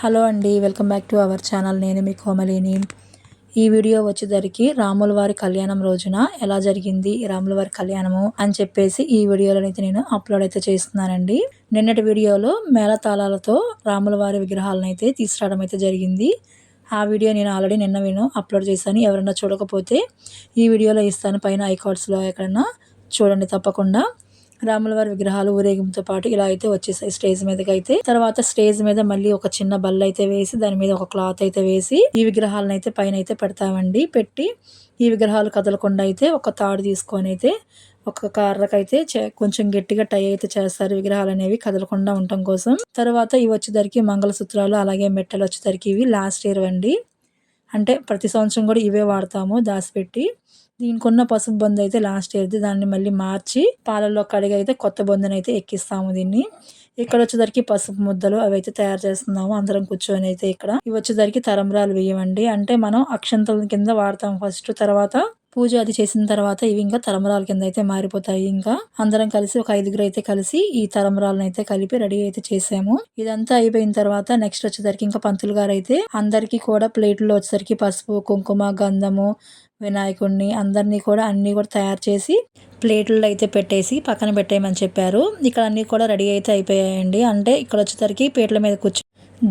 Hello అండి welcome back to our channel. నేను మీ కోమలిని. ఈ వీడియో వచ్చేసరికి రాముల వారి కళ్యాణం రోజున ఎలా జరిగింది రాముల వారి కళ్యాణము అని చెప్పేసి ఈ వీడియోలో అయితే నేను అప్లోడ్ అయితే చేస్తున్నానండి. నిన్నటి వీడియోలో మేళతాళాలతో రాముల వారి విగ్రహాలను అయితే తీసుకురావడం అయితే జరిగింది. ఆ వీడియో నేను ఆల్రెడీ నిన్న నేను అప్లోడ్ చేశాను. ఎవరైనా చూడకపోతే ఈ వీడియోలో ఇస్తాను. పైన ఐకార్డ్స్లో ఎక్కడన్నా చూడండి తప్పకుండా. రాముల వారి విగ్రహాలు ఊరేగింపుతో పాటు ఇలా అయితే వచ్చేసాయి స్టేజ్ మీదకి అయితే తర్వాత స్టేజ్ మీద మళ్ళీ ఒక చిన్న బల్ల అయితే వేసి దాని మీద ఒక క్లాత్ అయితే వేసి ఈ విగ్రహాలను అయితే పైన అయితే పెడతామండి. పెట్టి ఈ విగ్రహాలు కదలకుండా అయితే ఒక తాడు తీసుకొని అయితే ఒక కర్రకైతే కొంచెం గట్టిగా టై అయితే చేస్తారు విగ్రహాలు అనేవి కదలకుండా ఉండటం కోసం. తర్వాత ఇవి వచ్చేసరికి మంగళసూత్రాలు అలాగే మెట్టలు వచ్చేసరికి ఇవి లాస్ట్ ఇయర్ అండి. అంటే ప్రతి సంవత్సరం కూడా ఇవే వాడతాము దాచిపెట్టి. దీనికి ఉన్న పసుపు బొంద అయితే లాస్ట్ ఇయర్ది దాన్ని మళ్ళీ మార్చి పాలల్లో కడిగి అయితే కొత్త బొందని అయితే ఎక్కిస్తాము దీన్ని. ఇక్కడ వచ్చేసరికి పసుపు ముద్దలు అవి అయితే తయారు చేస్తున్నాము. అందరం కూర్చొని అయితే ఇక్కడ. ఇవి వచ్చేసరికి తరంబరాలు వేయమండి. అంటే మనం అక్షంతల కింద వాడతాం ఫస్ట్ తర్వాత పూజ అది చేసిన తర్వాత ఇవి ఇంకా తలంబరాల కింద అయితే మారిపోతాయి. ఇంకా అందరం కలిసి ఒక ఐదుగురు అయితే కలిసి ఈ తలంబరాలను అయితే కలిపి రెడీ అయితే చేసాము. ఇదంతా అయిపోయిన తర్వాత నెక్స్ట్ వచ్చేసరికి ఇంకా పంతులు గారు అయితే అందరికీ కూడా ప్లేట్లో వచ్చేసరికి పసుపు కుంకుమ గంధము వినాయకుడిని అందరినీ కూడా అన్నీ కూడా తయారు చేసి ప్లేట్లలో అయితే పెట్టేసి పక్కన పెట్టేయమని చెప్పారు. ఇక్కడ అన్నీ కూడా రెడీ అయితే అయిపోయాయండి. అంటే ఇక్కడ వచ్చేసరికి పీటల మీద కూర్చో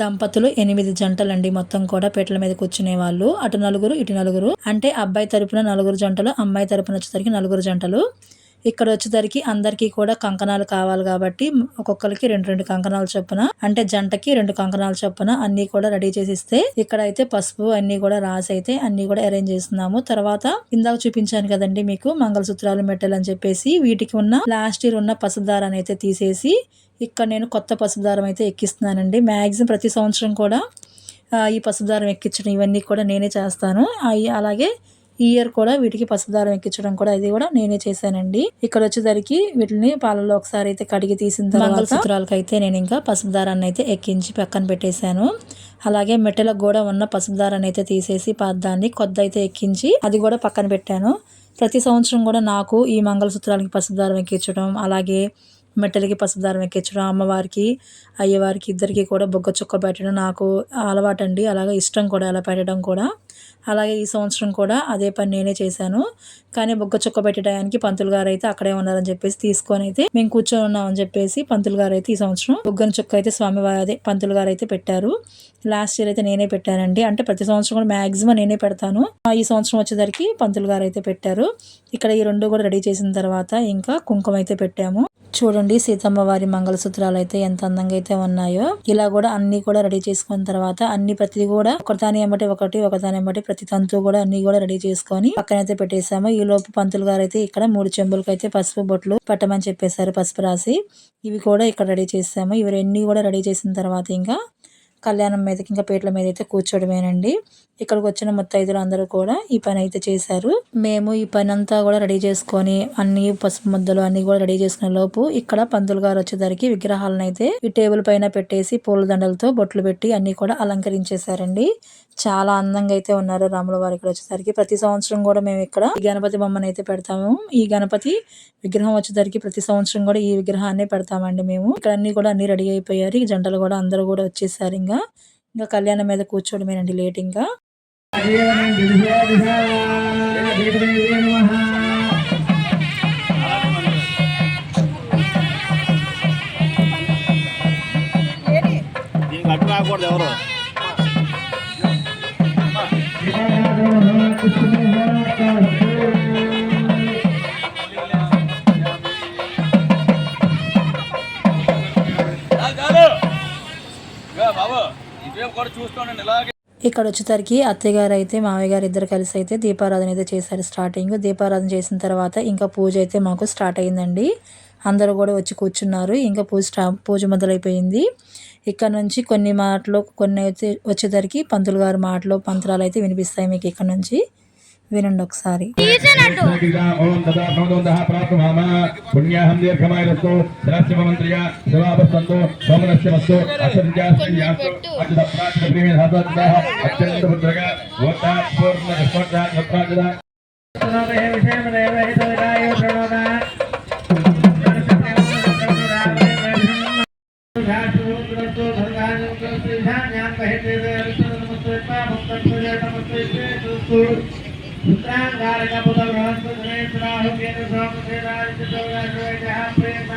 దంపతులు ఎనిమిది జంటలండి. మొత్తం కూడా పీటల మీద కూర్చునే వాళ్ళు అటు నలుగురు ఇటు నలుగురు. అంటే అబ్బాయి తరపున నలుగురు జంటలు అమ్మాయి తరపున వచ్చేసరికి నలుగురు జంటలు. ఇక్కడ వచ్చేసరికి అందరికీ కూడా కంకణాలు కావాలి కాబట్టి ఒక్కొక్కరికి రెండు రెండు కంకణాలు చొప్పున అంటే జంటకి రెండు కంకణాలు చొప్పున అన్ని కూడా రెడీ చేసి ఇస్తే ఇక్కడ అయితే పసుపు అన్ని కూడా రాసి అయితే అన్ని కూడా అరేంజ్ చేస్తున్నాము. తర్వాత ఇందాక చూపించాను కదండి మీకు మంగళసూత్రాలు మెట్టలు అని చెప్పేసి వీటికి ఉన్న లాస్ట్ ఇయర్ ఉన్న పసుపు దారాన్ని అయితే తీసేసి ఇక్కడ నేను కొత్త పసుపు దారం అయితే ఎక్కిస్తున్నానండి. మ్యాక్సిమం ప్రతి సంవత్సరం కూడా ఈ పసుపు దారం ఎక్కించడం ఇవన్నీ కూడా నేనే చేస్తాను. అలాగే ఈ ఇయర్ కూడా వీటికి పసుపు దారం ఎక్కించడం కూడా ఇది కూడా నేనే చేశానండి. ఇక్కడ వచ్చేసరికి వీటిని పాలలో ఒకసారి అయితే కడిగి తీసిన తర్వాత సూత్రాలకు అయితే నేను ఇంకా పసుపు దారాన్ని అయితే ఎక్కించి పక్కన పెట్టేశాను. అలాగే మెట్టెలకు కూడా ఉన్న పసుపు దారాన్ని అయితే తీసేసి దాన్ని కొద్ది అయితే ఎక్కించి అది కూడా పక్కన పెట్టాను. ప్రతి సంవత్సరం కూడా నాకు ఈ మంగళసూత్రాలకి పసుపు దారం ఎక్కించడం అలాగే మెట్టలకి పసుపు ఎక్కించడం అమ్మవారికి అయ్యవారికి ఇద్దరికి కూడా బొగ్గ చుక్క పెట్టడం నాకు అలవాటండి. అలాగే ఇష్టం కూడా అలా పెట్టడం కూడా. అలాగే ఈ సంవత్సరం కూడా అదే పని నేనే చేశాను. కానీ బొగ్గ చుక్క పెట్టడానికి పంతులు గారు అయితే అక్కడే ఉన్నారని చెప్పేసి తీసుకొని అయితే మేము కూర్చొని ఉన్నామని చెప్పేసి పంతులు గారు అయితే ఈ సంవత్సరం బొగ్గన చుక్క అయితే స్వామివారి అదే పంతులు గారు అయితే పెట్టారు. లాస్ట్ ఇయర్ అయితే నేనే పెట్టానండి. అంటే ప్రతి సంవత్సరం కూడా మ్యాక్సిమం నేనే పెడతాను. ఈ సంవత్సరం వచ్చేసరికి పంతులు గారు అయితే పెట్టారు. ఇక్కడ ఈ రెండు కూడా రెడీ చేసిన తర్వాత ఇంకా కుంకుమ అయితే పెట్టాము. చూడండి సీతమ్మ వారి మంగళసూత్రాలు అయితే ఎంత అందంగా అయితే ఉన్నాయో. ఇలా కూడా అన్ని కూడా రెడీ చేసుకున్న తర్వాత అన్ని ప్రతి కూడా ఒకదాని ఎంబటి ఒకటి ఒకదాని ఎంబటి ప్రతి తంతు కూడా అన్ని కూడా రెడీ చేసుకొని పక్కనైతే పెట్టేశాము. ఈ లోపు పంతులు గారు అయితే ఇక్కడ మూడు చెంబులకి అయితే పసుపు బొట్లు పెట్టమని చెప్పేశారు పసుపు రాసి. ఇవి కూడా ఇక్కడ రెడీ చేసాము ఇవి అన్ని కూడా రెడీ చేసిన తర్వాత ఇంకా కళ్యాణం మీదకి ఇంకా పీటల మీద అయితే కూర్చోడమేనండి. ఇక్కడికి వచ్చిన ముత్తైదులు అందరూ కూడా ఈ పని అయితే చేశారు. మేము ఈ పని అంతా కూడా రెడీ చేసుకొని అన్ని పసుపు ముద్దలు అన్ని కూడా రెడీ చేసుకునే లోపు ఇక్కడ పంతులు గారు వచ్చేసరికి విగ్రహాలను అయితే ఈ టేబుల్ పైన పెట్టేసి పూల దండలతో బొట్లు పెట్టి అన్ని కూడా అలంకరించేశారండి. చాలా అందంగా అయితే ఉన్నారు రాముల వారి ఇక్కడ వచ్చేసరికి. ప్రతి సంవత్సరం కూడా మేము ఇక్కడ ఈ గణపతి బొమ్మను అయితే పెడతాము. ఈ గణపతి విగ్రహం వచ్చేసరికి ప్రతి సంవత్సరం కూడా ఈ విగ్రహాన్ని పెడతామండి మేము. ఇక్కడ అన్ని కూడా అన్ని రెడీ అయిపోయారు. ఈ జంటలు కూడా అందరూ కూడా వచ్చేసారు ఇంకా. ఇంకా కళ్యాణం మీద కూర్చోవడమేనండి లేట్ ఇంకా. రాకూడదు ఎవరు? ఇక్కడ వచ్చేసరికి అత్తయ్య గారు అయితే మావయ్య గారు ఇద్దరు కలిసి అయితే దీపారాధన అయితే చేశారు స్టార్టింగ్ దీపారాధన చేసిన తర్వాత ఇంకా పూజ అయితే మాకు స్టార్ట్ అయిందండి అందరూ కూడా వచ్చి కూర్చున్నారు. ఇంకా పూజ స్టా పూజ మొదలైపోయింది. ఇక్కడ నుంచి కొన్ని మాటలు కొన్ని అయితే వచ్చేసరికి పంతులు గారు మాటలు పంత్రాలు అయితే వినిపిస్తాయి మీకు ఇక్కడ నుంచి. వినండి ఒకసారి. పుణ్యాహం దీర్ఘమాయస్తు ద్రాస్యమంత్రియ శివాపస్తంతు సోమనస్య వస్తు అత్యంత పుత్రగా ఓటా పూర్ణ ధాన్యాన్ బహితే నమస్తే పాపం నమస్తే నమస్తే ఉత్తరాంగారక బుధ బృహస్పతి రాహు కేతు సోమతే రాజు చౌరాజ ప్రేమ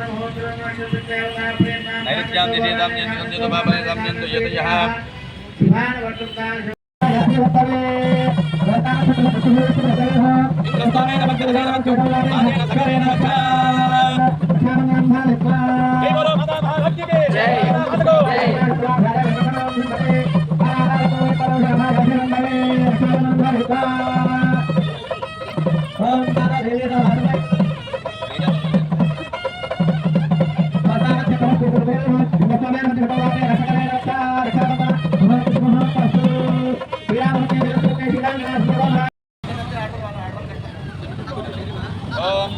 మహోత్సవం దేవతా ప్రేమ నైవేద్యాం నిషేధాం జంతు బాబాయ్ సంజంతు యతయః శివాన్ వర్తంతాన్ ఇంద్రస్థానేన మధ్యదశానమంతు ఆదేన సకరేణ Bye.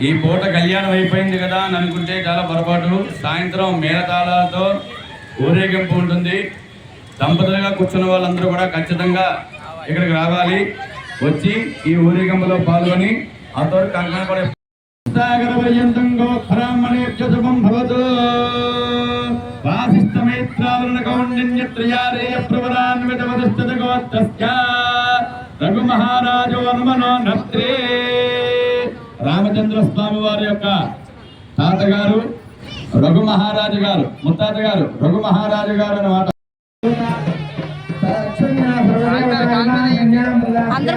ఈ పూట కళ్యాణం అయిపోయింది కదా అని అనుకుంటే చాలా పొరపాటు. సాయంత్రం మేళతాళాలతో ఊరేగింపు ఉంటుంది. దంపతులుగా కూర్చున్న వాళ్ళందరూ కూడా ఖచ్చితంగా ఇక్కడికి రావాలి. వచ్చి ఈ ఊరేగింపులో పాల్గొని అందరూ కంకణ పడే సాగర పర్యంతం శుభం భవతు. వాసిష్టమైత్రావరణ కౌండిన్యత్రయారేయ ప్రవరాన్విత వధిష్ఠత రఘు మహారాజు హనుమనో నత్రే. రామచంద్ర స్వామి వారి యొక్క తాతగారు రఘు మహారాజు గారు ముత్తాత గారు రఘు మహారాజు గారు అన్నమాట అందరి